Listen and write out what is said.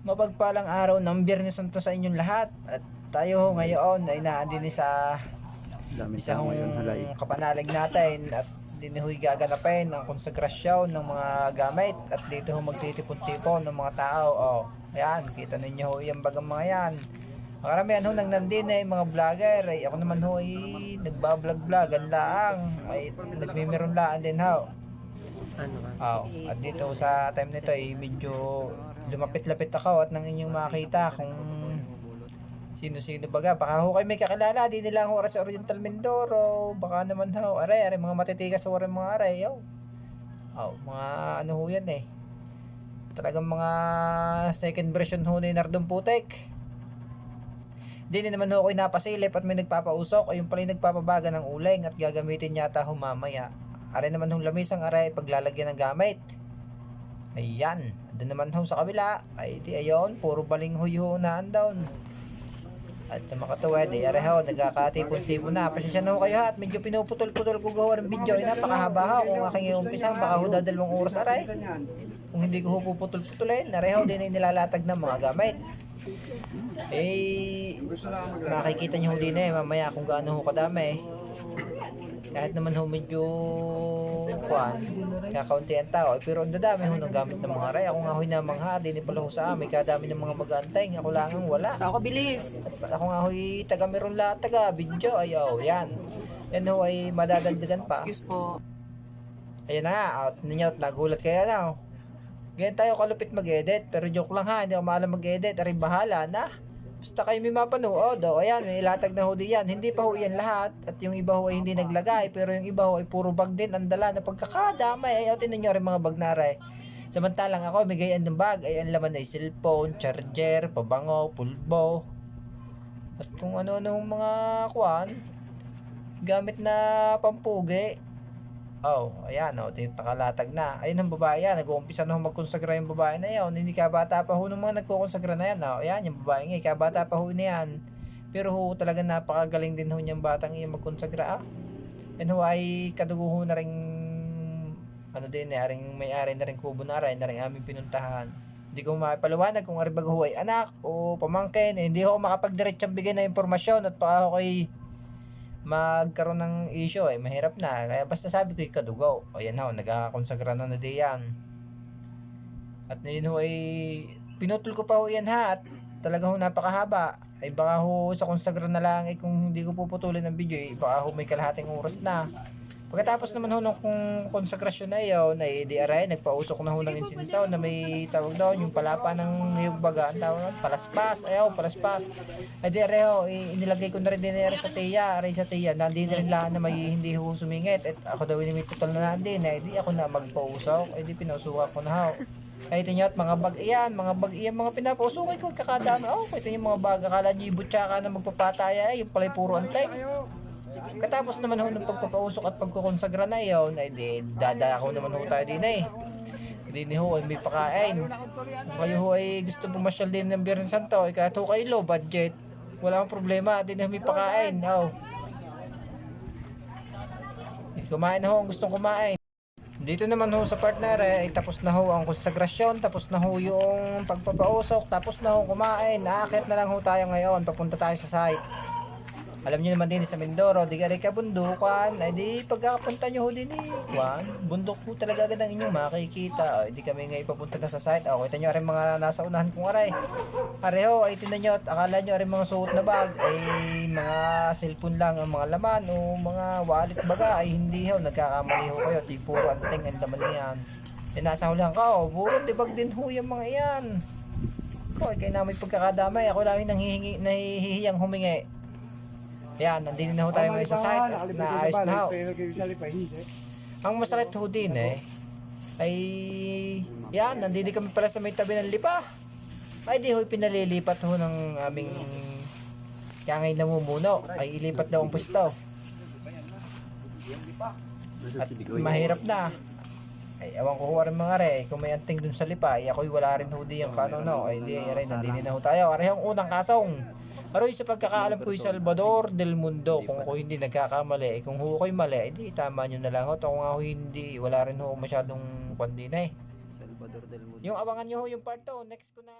Mapagpalang araw ng Biyernes Santo sa inyong lahat. At tayo ngayon ay naandin sa isang kapanalig natin at din ho'y gaganapin ang konsegrasyon ng mga gamit at dito ho magtitipon-tipon ng mga tao. Oh, ayan, kita ninyo ho yung bagang mga yan. Makaramihan ho nang nandin ay mga vlogger. Ay, ako naman ho ay nagbablog-vlog. Ang laang. Ay, nagmimiron laan din ho. Ano ka? Oh, at dito sa time nito ay medyo lumapit-lapit ako at nang inyong makita kung sino-sino baga. Baka ho kayo may kakilala, di nila ang oras sa Oriental Mindoro. Baka naman ho, aray, aray, mga matitigas sa oras mga aray. Yo. Oh, mga ano ho yan eh. Talagang mga second version ho ni Nardong Putek. Di naman ho ako'y napasilip at may nagpapausok. Ayun pala yung nagpapabaga ng uling at gagamitin yata ho mamaya. Aray naman hong lamisang aray paglalagyan ng gamit. Ayan. Doon naman ho sa kabila. Ay di ayon. Puro baling huyo na down. At sa makatuwid, ay aray ho, nagkakatipon-tipon na. Pasensya na ho kayo ha. At medyo pinuputol-putol ko gawa ng video. Ay napakahaba ha. Kung aking umpisa, baka ho dadalawang oras aray. Kung hindi ko ho puputol-putulin, aray ho, din ay nilalatag ng mga gamit. Eh, makikita nyo ho din eh, mamaya kung gaano ho kadami. Kahit naman ho medyo kuan, kakaunti ang tao. Eh, pero ang dadami ho ng gamit ng mga aray. Ako nga ho namangha, din pala ho sa amin. Kadami ng mga mag-aantay. Ako lang ang wala. Ako bilis. At ako nga ho'y taga meron lahat taga video. Ayaw, yan. Yan ho ay madadagdagan pa. Excuse po. Ayan na out ninyo at nagulat kaya na. Ganyan tayo kalupit mag-edit, pero joke lang ha, hindi ako maalam mag-edit, aring bahala na. Basta kayo may mapanood, oh, ayan, may ilatag na ho di yan. Hindi pa ho yan lahat, at yung iba ho ay hindi naglagay, pero yung iba ho ay puro bag din, ang dala na pagkakadamay, ay tinan nyo rin mga bag na rin. Samantalang ako, may gayaan ng bag, ay ang laman ay cellphone, charger, pabango, pulbo, at kung ano-ano mga kwan, gamit na pampugi, Oh, ayan, oh, dito nakalatag na. Ayun ang babae yan, nag-uumpisa na magkonsagra yung babae na yan. Hindi ka bata pa ho ng mga nagkukonsagra na yan. Oh, ayan, yung babae nga, kabata pa ho na yan. Pero ho, talaga napakagaling din ho niyang batang yung magkonsagra. Ah. Yan ho ay kadugo ho na rin, ano din eh, aring may-ari na rin kubo na rin, na rin aming pinuntahan. Hindi ko mapaliwanag kung aribag ho ay anak o pamangkin. Eh, hindi ho makapagdiretsang bigay na impormasyon at pa ako kay magkaroon ng issue eh. Mahirap na. Kaya basta sabi ko ikadugaw. O yan ho nagkakonsagra na na di yan. At yun ho ay pinutol ko pa ho yan ha? At talaga ho napakahaba. Ay baka ho sa konsagra na lang eh kung hindi ko puputulin ng video eh baka ho may kalahating oras na pagkatapos naman ho nung kung konsagrasyon na yun ay di aray nagpausok na ho ng insinsaw na may tawag daw yung palapa ng niyog baga ang tawag palaspas ayaw palaspas ay di areho, inilagay ko na rin din aray sa tiya, aray sa tiya, na rin lahat na may hindi ho sumingit. At ako daw may total na nandun, ay di ako na magpausok, ay di pinausukan ko na ho. Ay ito at mga bag iyan, mga bag iyan, mga pinapausukay ko, kakadami. Oh, ito yung mga bag, akala niyo butsaka na magpapataya, ay yung pala'y puro antay. Katapos naman ho ng pagpapausok at pagkukonsagra na yun, ay di, dadako naman ho tayo din eh. Hindi ho ay may pakain. Kung kayo ho ay gusto pumasyal din ng Biyernes Santo, ay kahit ho kayo low budget, wala akong problema, din na may pakain. Oh. Kumain ho ang gustong kumain. Dito naman ho sa partner eh, ay tapos na ho ang konsagrasyon, tapos na ho yung pagpapausok, tapos na ho kumain. Naakit na lang ho tayo ngayon, papunta tayo sa site. Alam niyo naman din sa Mindoro, di ka rin kabundukan, ay di pagkakapunta niyo ho din eh, Juan, bundok ho talaga agad ang inyong makikita. Ay di kami ngayon papunta na sa site. O, kita niyo rin mga nasa unahan kong aray. Areho, ay tinan niyo at akala niyo rin mga suot na bag ay mga cellphone lang ang mga laman o mga wallet baga ay hindi ho, nagkakamali ho kayo. Di puro anting ang laman niyan. Eh nasa hulang ka, oh, puro tibag din ho yung mga iyan. Ko, kaya na may pagkakadamay. Ako lang yung nanghihingi, nahihiyang humingi. Yan, nandito na ho tayo ngayon sa site at naayos na ho. Ang masakit ho din eh, ay yan, nandito kami pala sa may tabi ng lipa. Ay di ho, pinalilipat ho ng aming kaya ngayon namumuno. Ay ilipat daw ang pwesto. At mahirap na. Ay, ewan ko kung mga re, kung may anting dun sa lipa, ay ako'y wala rin ho di yung kano no. Ay di, ay nandito na ho tayo. Aray ang unang kasong. Aroy sa pagkakaalam ko Salvador del Mundo, kung ako hindi nagkakamali, eh, kung ho ko'y mali, edi tama nyo na lang ho. Kung ako hindi, wala rin ho masyadong kwandi na eh. Salvador del Mundo. Yung abangan nyo ho yung part 2, next ko na